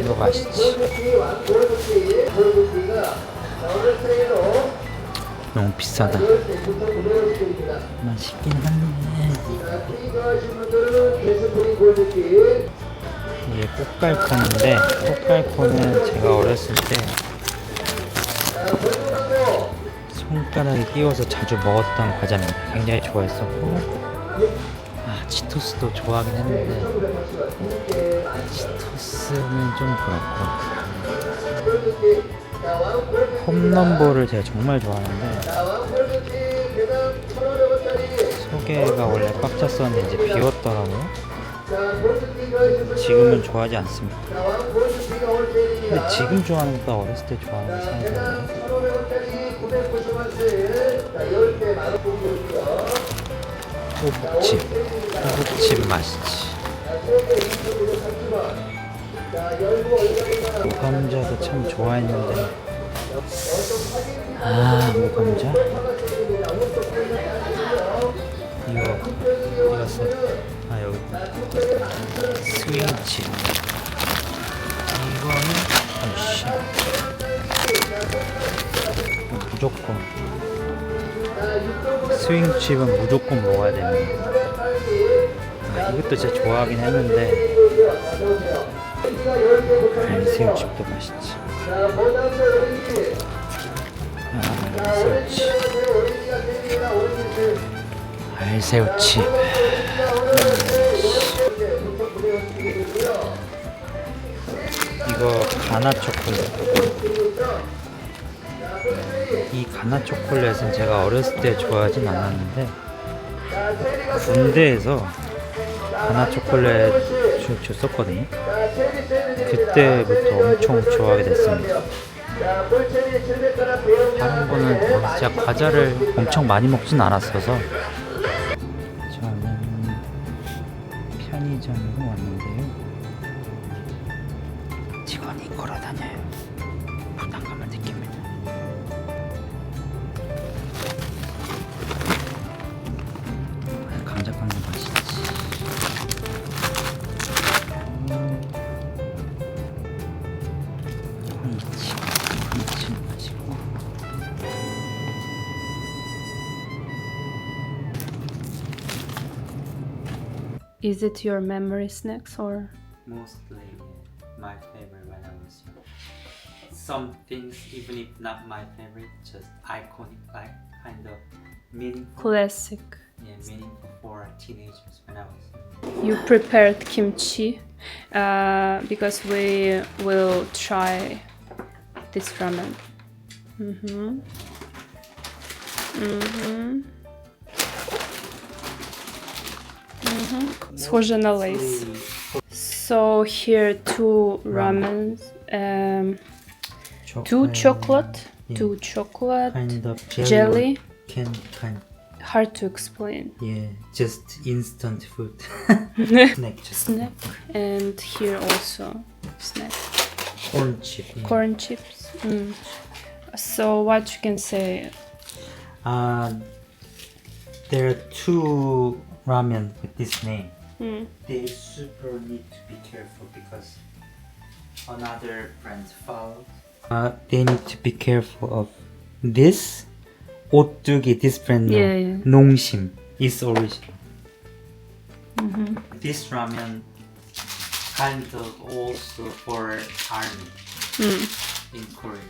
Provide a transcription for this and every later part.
이거 맛있지. 너무 비싸다. 맛있긴 한데 이게 꽃갈콘인데 꽃갈콘은 제가 어렸을 때 손가락에 끼워서 자주 먹었던 과자입니다. 굉장히 좋아했었고 아 치토스도 좋아하긴 했는데 치토스는 좀 그렇고 홈런볼을 제가 정말 좋아하는데 소개가 원래 꽉 찼었는데 이제 비웠더라고요. 지금은 좋아하지 않습니다. 근데 지금 좋아하는 것보다 어렸을 때 좋아하는 게 사이즈인데 호국집 호국집 맛있지 무감자도 참 좋아했는데. 아 무감자? 이거 이거 아 여기. 스윙칩 이거는 아씨 무조건. 스윙칩은 무조건 먹어야 됩니다. 아, 이것도 진짜 좋아하긴 했는데. 알새우칩도 맛있지. 아, 알새우칩 알새우칩 이거 가나 초콜릿. 이 가나 초콜릿은 제가 어렸을 때 좋아하진 않았는데 군대에서 가나 초콜릿 주- 줬었거든요. 그때부터 엄청 좋아하게 됐습니다. 다른 거는 진짜 과자를 엄청 많이 먹진 않았어서 Is it your memory snacks or? mostly my favorite when I was young. Some things, even if not my favorite, just iconic, like kind of meaningful. Classic. Yeah, meaningful for teenagers when I was young. You prepared kimchi uh, because we will try this ramen. Mm-hmm. Mm-hmm. Схоже на лейс. So here two ramens, um, two chocolate, Yeah. two chocolate, kind of jelly, jelly. can kind Hard to explain. yeah, just instant food snack, just Snack and here also snack. corn chip. Yeah. corn chips. Mm. So what you can say? Uh, there are two ramen with this name. Mm. They super need to be careful because another brand followed. Uh, they need to be careful of this otdugi, this brand name, Yeah, yeah. Nongshim, is original. Mm-hmm. This ramen kind of also for army Mm. in Korea.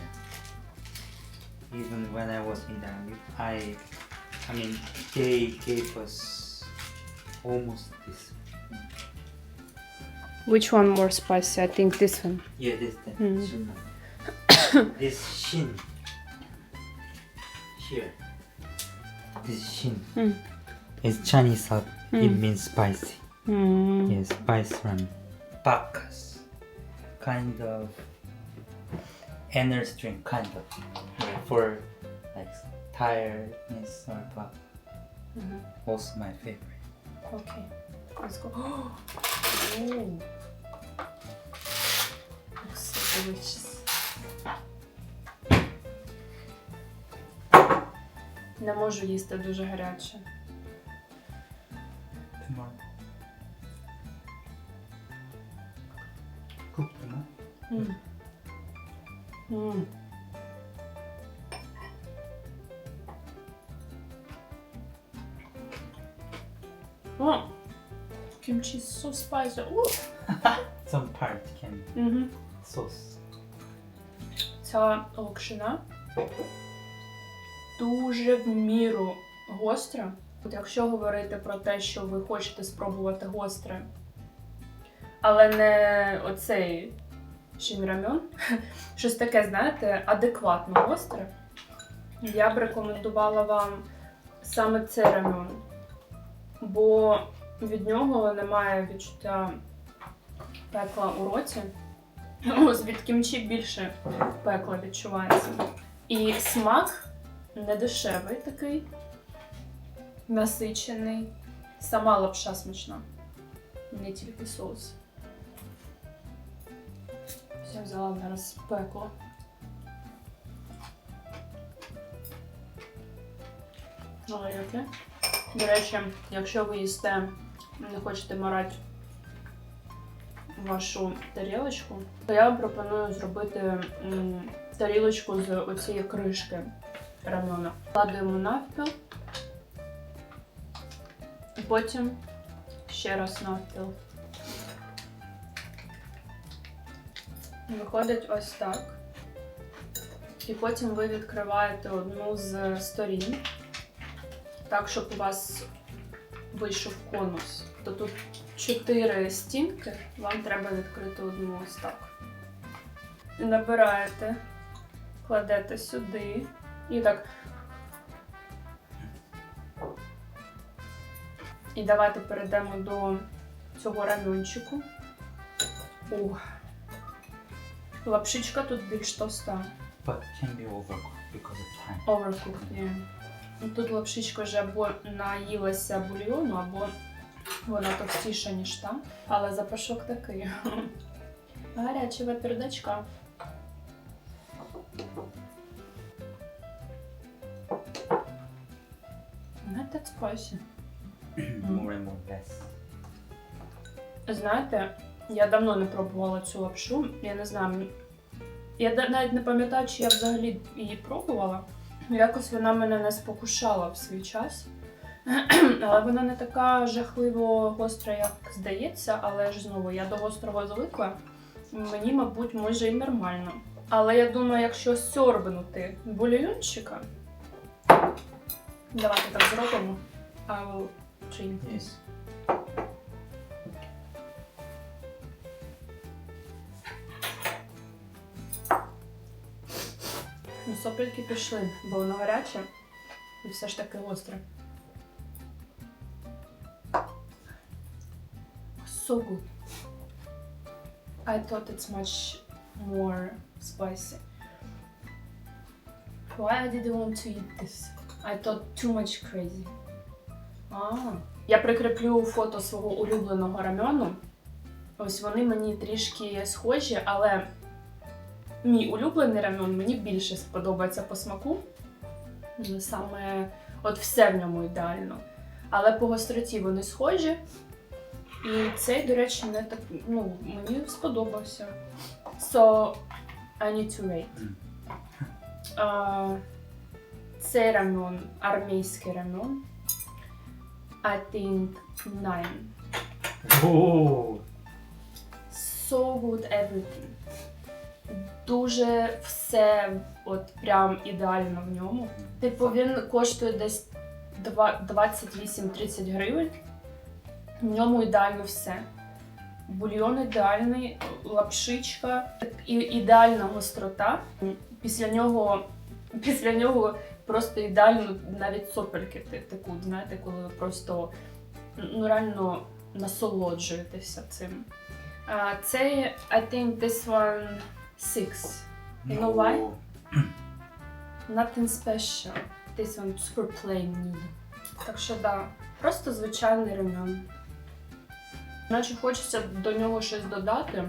Even when I was in the army, I, I mean, they gave us almost this. Which one more spicy? I think this one. Yeah, this thing. Mm. Shinran. this shin. Here. This shin. Mm. It's Chinese salt. It Mm. means spicy. Mm. Yeah, spice ramen. Bacchus. Kind of energy drink, kind of. Yeah, for like tiredness or blah. Mhm. Also my favorite. Okay, let's go. oh, looks so delicious. Не можу їсти дуже гаряче. Spicy. Ух. Some part can sauce. Ця локшина дуже в міру гостра. От якщо говорити про те, що ви хочете спробувати гостре, але не оцей шинрамьон, щось таке, знаєте, адекватно гостре, я б рекомендувала вам саме цей рамьон, бо від нього немає відчуття пекла у роті. Ось від кімчі більше пекла відчувається. І смак не дешевий такий, насичений. Сама лапша смачна. Не тільки соус. Я взяла зараз пекло. Але яке? До речі, якщо ви їсте, не хочете марати вашу тарілочку, то я вам пропоную зробити тарілочку з оцієї кришки рамена. Кладуємо навпіл. Потім ще раз навпіл. Виходить ось так. І потім ви відкриваєте одну з сторін, так, щоб у вас вийшов конус. То тут чотири стінки, вам треба відкрити одну ось так. Набираєте, кладете сюди і так. І давайте перейдемо до цього рамінчику. Ух. Лапшичка тут більш товста. But can be overcooked because of time. Overcooked, yeah. Ну, Тут лапшичка вже або наїлася бульйону, або вона товстіша, ніж там. Але запашок такий. Гаряча передачка. Not that spicy. more and more less. Знаєте, я давно не пробувала цю лапшу. Я не знаю. Я навіть не пам'ятаю, чи я взагалі її пробувала. Якось вона мене не спокушала в свій час. Але вона не така жахливо гостра, як здається, але ж знову я до гострого звикла. Мені, мабуть, може і нормально. Але я думаю, якщо сьорбнути бульйончика. Давайте так зробимо. I will drink this. Сопельки пішли, бо воно гаряче і все ж таки гостре. So good. I thought it's much more spicy. Why I didn't want to eat this? I thought too much crazy. А, я прикріплю фото свого улюбленого рамену. Ось вони мені трішки схожі, але мій улюблений рамен мені більше сподобається по смаку. Саме от все в ньому ідеально. Але по гостроті вони схожі. І цей, до речі, не так. Ну, мені сподобався. So, I need to rate. А, цей рамен, армійський рамен. I think 9. Oh, So good everything. Дуже все от прям ідеально в ньому. Типу, він коштує десь 28-30 гривень. В ньому ідеально все. Бульйон ідеальний, лапшичка, і ідеальна гострота. Після нього, після нього просто ідеально навіть сопельки текуть, знаєте, коли ви просто ну, реально насолоджуєтеся цим. А, Це, I think this one six. You know why? Nothing special. This one super plain noodle. Так що да, просто звичайний рем'ян. Наче хочеться до нього щось додати.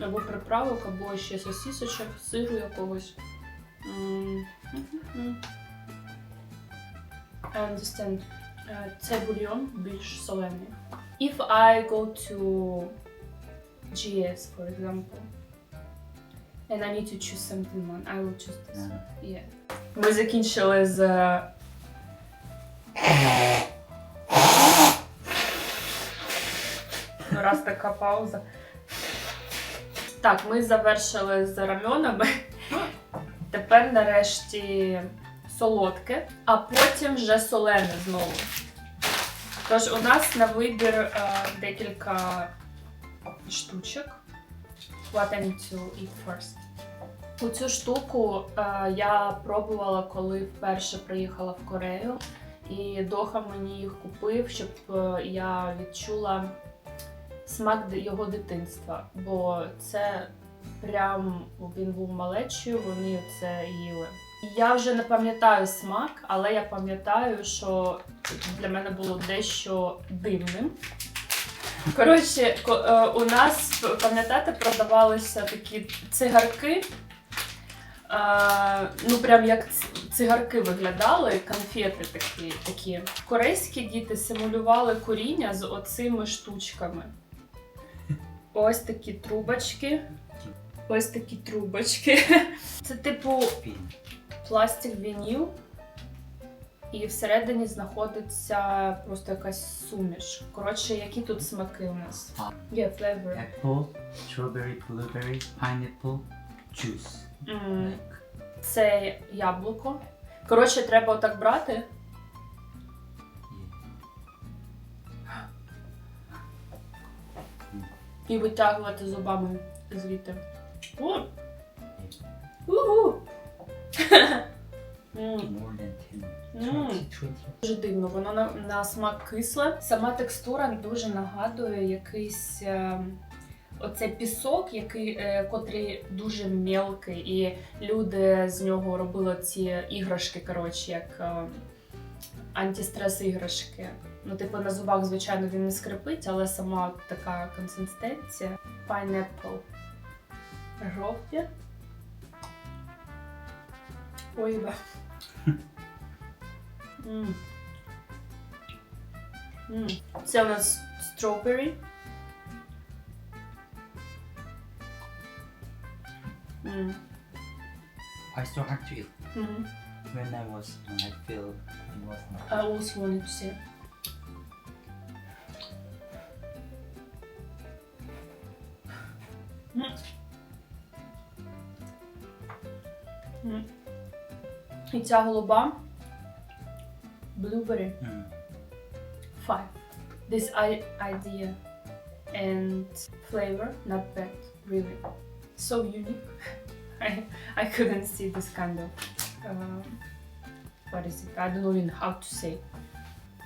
Або приправок, або ще сосісочок, сиру якогось. М. I understand. Е, Це бульйон більш солений. If I go to GS, for example, and I need to choose something one, I will choose this. Yeah. Yeah. Ми закінчили з. Ну, Раз така пауза. Так, ми завершили з рамьонами. Тепер нарешті солодке, а потім вже солене знову. Тож у нас на вибір е, декілька штучок. What I need to eat first. У цю штуку е, я пробувала, коли вперше приїхала в Корею, і Доха мені їх купив, щоб е, я відчула смак його дитинства. Бо це прям він був малечою, вони це їли. Я вже не пам'ятаю смак, але я пам'ятаю, що для мене було дещо дивним. Коротше, е, у нас, пам'ятаєте, продавалися такі цигарки. Ну, прям як цигарки виглядали, конфети такі. такі. Корейські діти симулювали куріння з оцими штучками. Ось такі трубочки. Ось такі трубочки. Це типу пластик вініл, і всередині знаходиться просто якась суміш. Коротше, які тут смаки у нас? Є флевер. Apple, strawberry, blueberry, pineapple, juice. М, Like, Це яблуко. Коротше, треба отак брати. І витягувати зубами звідти. О! Угу! Дуже дивно, воно на, на смак кисле. Сама текстура дуже нагадує якийсь е, оцей пісок, який, е, котрий дуже мелкий, і люди з нього робили ці іграшки, коротше, як е, антистрес іграшки. Ну, типу, на зубах, звичайно, він не скрипить, але сама така консистенція. Pineapple. Жовті. Ой, ба. М. М. Це у нас strawberry. М. Why so hard to eat? Мгм. When I was young, I feel it was not. I also wanted to say. ця голуба blueberry Mm. five. This I- idea and flavor not bad, really. So unique. I I couldn't see this kind of um, what is it? I don't know even how to say.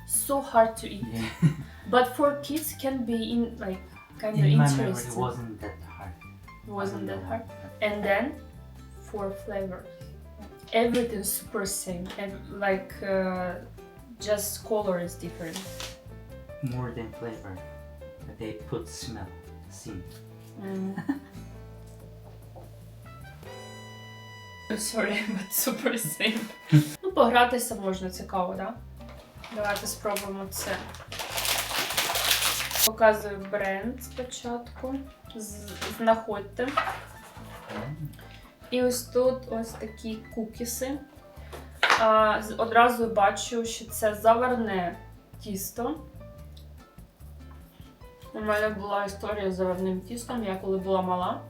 So hard to eat, Yeah. but for kids can be in like kind of In my memory, it interesting. wasn't that hard. Wasn't I that don't hard? know. And then for flavors, Everything super same and like uh, just color is different. More than flavor, they put smell. Mm. Sorry, but super same. ну, погратися можна, цікаво, так? Да? Давайте спробуємо це. Показую бренд спочатку. Знаходьте. І ось тут ось такі кукіси. А, одразу бачу, що це заварне тісто. У мене була історія з заварним тістом. Я коли була мала,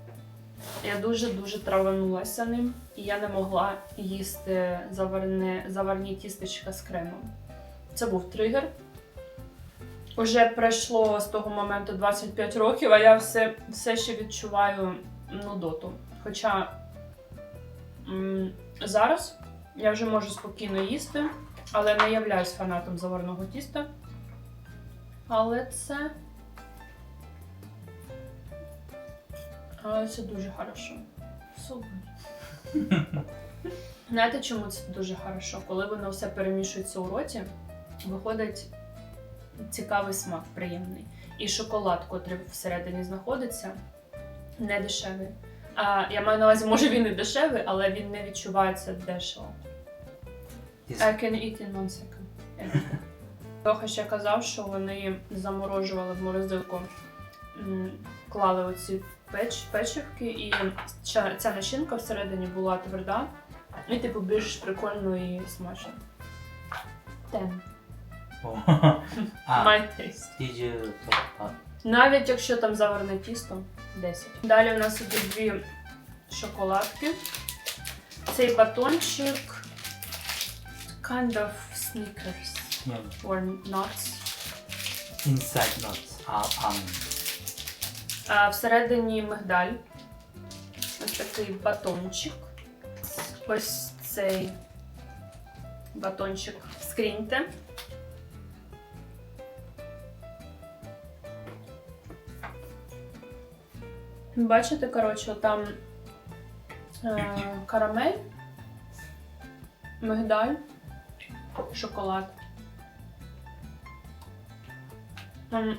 я дуже-дуже траванулася ним, і я не могла їсти заварне, заварні тістечка з кремом. Це був тригер. Уже пройшло з того моменту 25 років, а я все, все ще відчуваю нудоту. Хоча зараз я вже можу спокійно їсти, але не являюсь фанатом заварного тіста. Але це. Але це дуже хорошо. Супер. Знаєте, чому це дуже хорошо? Коли воно все перемішується у роті, виходить цікавий смак, приємний. І шоколад, котрий всередині знаходиться, не дешевий. А, я маю на увазі, може він і дешевий, але він не відчувається дешево. This, I can eat in one second. Тоха ще казав, що вони заморожували в морозилку, м, клали оці печ, печивки, і ця, ця начинка всередині була тверда, і типу більш прикольно і смачно. Ten. ah, My taste. did you talk about Навіть якщо там заварне тісто 10. Далі у нас ідуть дві шоколадки. Цей батончик kind of Snickers yeah, or nuts. inside nuts are almonds? А всередині мигдаль. Ось такий батончик. Ось цей батончик скріньте. Бачите, коротше, там е, карамель, мигдаль, шоколад. Ем,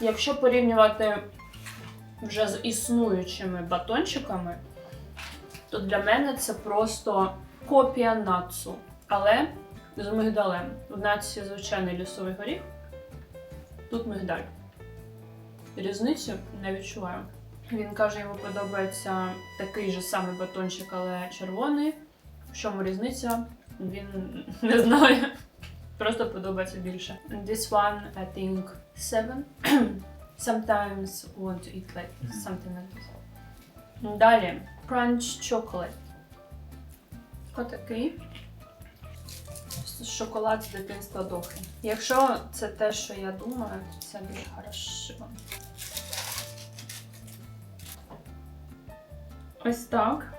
Якщо порівнювати вже з існуючими батончиками, то для мене це просто копія нацу, але з мигдалем. В наці звичайний лісовий горіх, тут мигдаль. Різницю не відчуваю. Він каже, йому подобається такий же самий батончик, але червоний. В чому різниця? Він не знає. Просто подобається більше. This one, I think, seven. Sometimes want to eat like something like this. Далі. Crunch chocolate. Отакий. Шоколад з дитинства дохи. Якщо це те, що я думаю, то це буде хорошо. Ось так.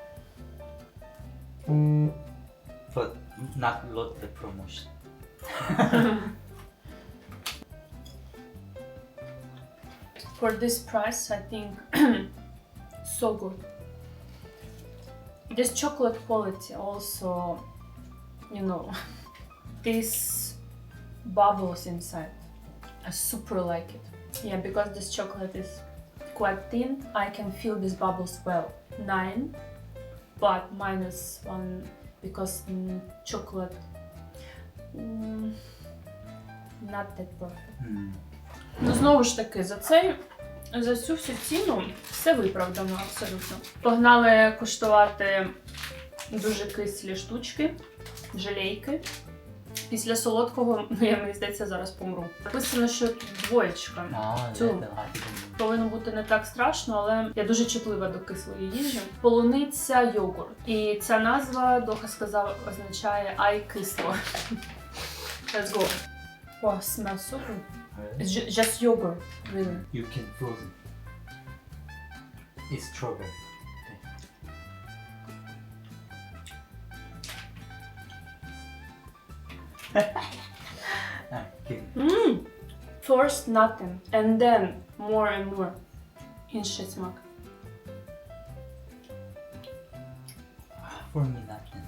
But not lot the promotion. For this price, I think so good. This chocolate quality also, you know, these bubbles inside. I super like it. Yeah, because this chocolate is quite thin, I can feel these bubbles well. Nine, but minus one because mm, chocolate mm, not that perfect. Mm. Ну, знову ж таки, за цей, за цю всю ціну все виправдано абсолютно. Погнали куштувати дуже кислі штучки, жалейки. Після солодкого, ну, я мені здається, зараз помру. Написано, що двоєчка. Повинно бути не так страшно, але я дуже чутлива до кислої їжі. Полуниця йогурт. І ця назва, Доха сказав, означає ай кисло. Let's go. О, smell so good. It's just yogurt, really. You can frozen. It's strawberry. Ah, Okay. Mm. First nothing, and then more and more. Інший смак. For me, nothing.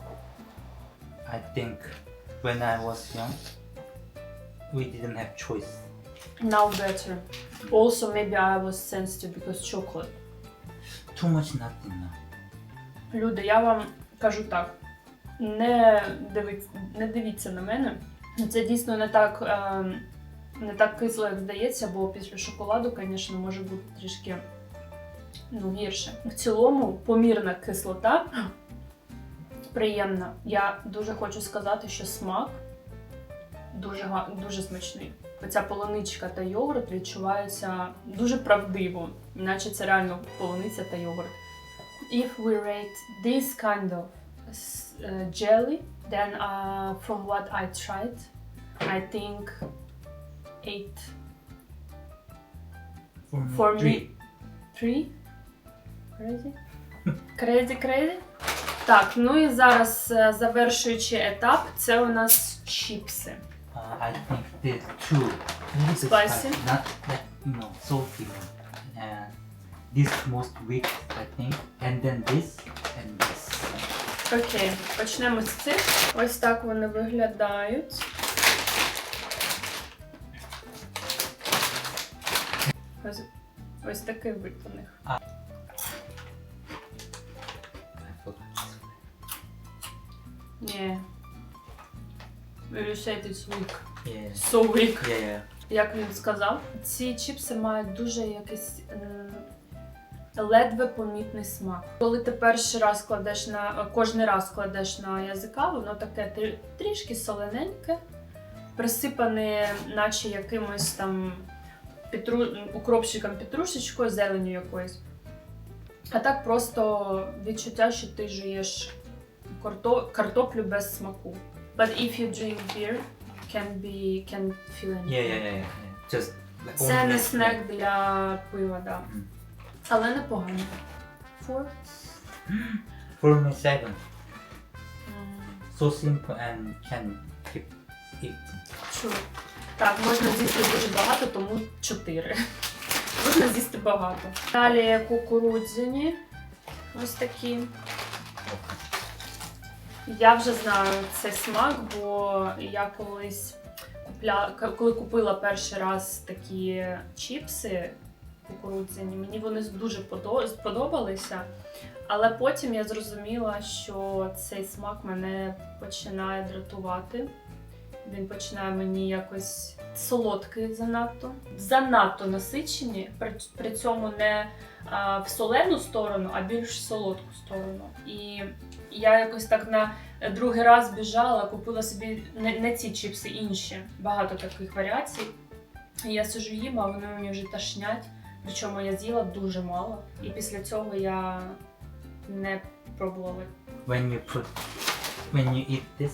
I think when I was young, we didn't have choice. Now better. Also, maybe I was sensitive because chocolate. Too much nothing now. Люди, я вам кажу так: Не дивіться, не дивіться на мене. Це дійсно не так, е, не так кисло, як здається, бо після шоколаду, звісно, може бути трішки ну, гірше. В цілому, помірна кислота приємна. Я дуже хочу сказати, що смак дуже, дуже смачний. Оця полуничка та йогурт відчуваються дуже правдиво, наче це реально полуниця та йогурт. If we rate this kind of uh, jelly, then uh, from what I tried, I think eight For me, for three. me. Three? Crazy? Crazy, crazy? Так, ну і зараз е, завершуючи етап, це у нас чіпси. Uh, I think the two. Very good Spicy? Not that you know salty one. Uh, this most weak, I think, and then this and this. Окей, почнемо з цих. Ось так вони виглядають. Ось, ось такий вид у них. Ні. Weak. Yeah, yeah. Як він сказав, ці чіпси мають дуже якийсь ледве помітний смак. Коли ти перший раз кладеш на кожний раз кладеш на язика, воно таке трішки солененьке, присипане, наче якимось там петру... укропчиком петрушечкою, зеленю якоюсь. А так просто відчуття, що ти жуєш карто... картоплю без смаку. But if you drink beer, can be can feel anything. Yeah, yeah, yeah, yeah. Just Це не снек для пива, да. Мгм. Але непогано. Four. For me, seven. So simple and can keep eating. True. Так, можна з'їсти дуже багато, тому 4. Можна з'їсти багато. Далі кукурудзяні. Ось такі. Я вже знаю цей смак, бо я колись купля... коли купила перший раз такі чіпси кукурудзяні, мені вони дуже подо- сподобалися. Але потім я зрозуміла, що цей смак мене починає дратувати. Він починає мені якось солодкий занадто, занадто насичені, при, при цьому не а, в солену сторону, а більш солодку сторону. І я якось так на другий раз біжала, купила собі не, не ці чіпси, інші. Багато таких варіацій. І я сижу їм, а вони мені вже тошнять. Причому я з'їла дуже мало. І після цього я не пробувала. When you put, when you eat this,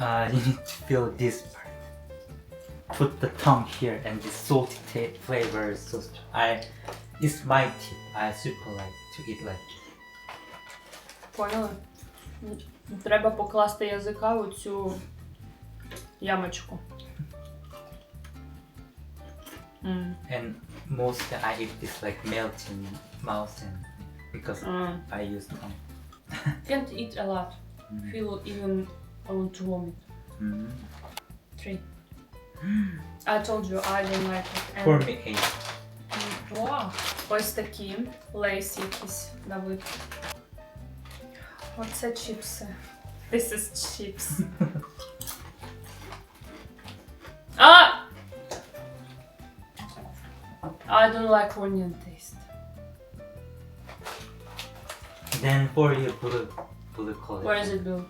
uh, you need to feel this part. Put the tongue here and the salty ta- flavor is so strong. I, it's my tip. I super like to eat like. Поняли? Треба покласти язика у цю ямочку. М, And mostly I eat this like melting mouth and because м. I use tongue. Can't eat a lot. Mm. Feel even I want to vomit. Mm. Three. I told you I don't like it. And- For me, eight. М, Вау. Ось такі лейс якісь на вид. Оце чіпси. This is chips. а! I don't like onion taste. Then for you, blue, blue color. Where is it blue?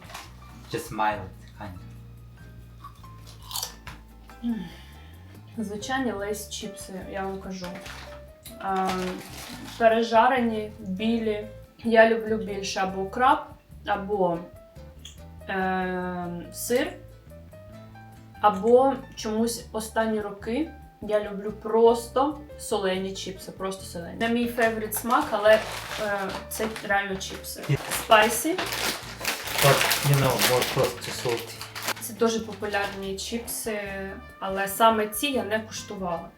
Just mild, kind of. Звичайні лейс чіпси, я вам кажу. А, пережарені, білі. Я люблю більше або краб, або е, сир, або чомусь останні роки я люблю просто солені чіпси, просто солені. Не мій фейворит смак, але е, це реально чіпси. Спайсі. But you know, more to salty. Це дуже популярні чіпси, але саме ці я не куштувала.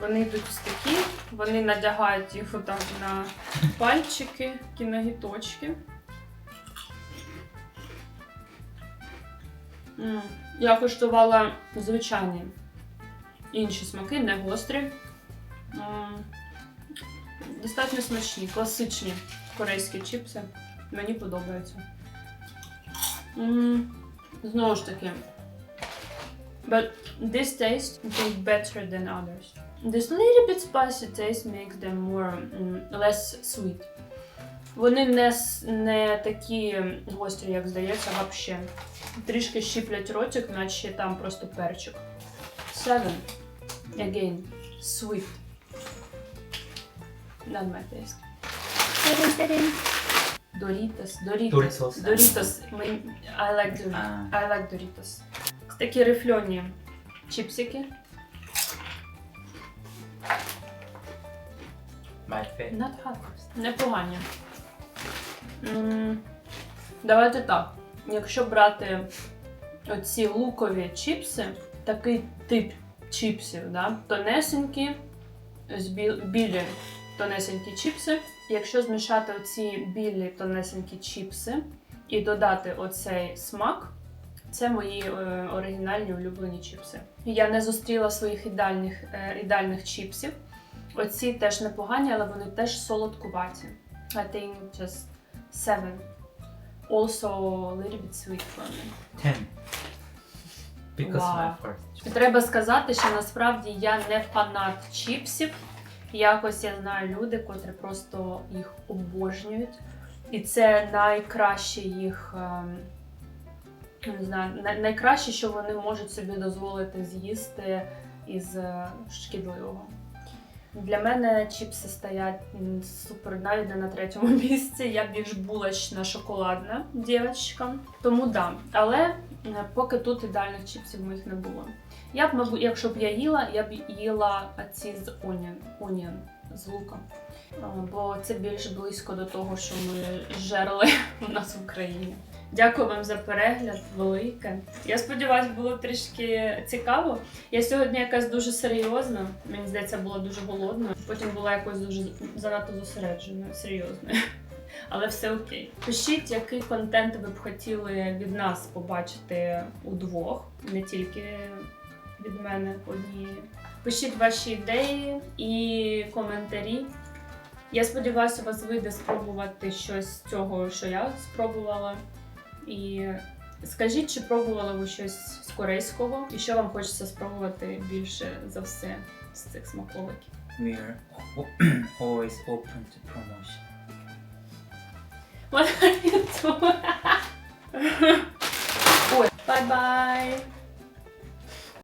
Вони йдуть ось такі, вони надягають їх отак на пальчики, такі. М, Я куштувала звичайні інші смаки, не гострі. Достатньо смачні, класичні корейські чіпси. Мені подобаються. Знову ж таки. But this taste is better than others. This little bit spicy taste makes them more mm, less sweet. Вони не, не такі гострі, як здається, вообще. Трішки щіплять ротик, наче там просто перчик. Seven. Again. Sweet. Not my taste. Doritos, Doritos, Doritos. Doritos. Ми- I like Doritos. А. I like Doritos. Такі рифльоні чіпсики. My. Not hot. Непогані. М, Давайте так. Якщо брати оці лукові чіпси, такий тип чіпсів, да? тонесенькі, білі тонесенькі чіпси. Якщо змішати оці білі тонесенькі чіпси і додати оцей смак, це мої е, оригінальні улюблені чіпси. Я не зустріла своїх ідеальних, е, ідеальних чіпсів. Оці теж непогані, але вони теж солодкуваті. I think just seven. Also a little bit sweet for me. Ten. My first. Треба сказати, що насправді я не фанат чіпсів. Якось я знаю люди, котрі просто їх обожнюють. І це найкраще їх. ем, Не знаю, най- найкраще, що вони можуть собі дозволити з'їсти із е, шкідливого. Для мене чіпси стоять м, супер навіть не на третьому місці. Я більш булочна шоколадна дівчинка. Тому да. Але поки тут ідеальних чіпсів моїх не було. Я б, мабуть, якщо б я їла, я б їла ці з onion, onion з луком. Бо це більш близько до того, що ми жерли у нас в Україні. Дякую вам за перегляд, велике. Я сподіваюся, було трішки цікаво. Я сьогодні якась дуже серйозна. Мені здається, була дуже голодна. Потім була якось дуже занадто зосередженою, серйозною. Але все окей. Пишіть, який контент ви б хотіли від нас побачити удвох, не тільки від мене однієї. Пишіть ваші ідеї і коментарі. Я сподіваюся, у вас вийде спробувати щось з цього, що я спробувала. І скажіть, чи пробували ви щось з корейського, і що вам хочеться спробувати більше за все з цих смаковиків. We are always open to promotion. What are you doing? Bye-bye!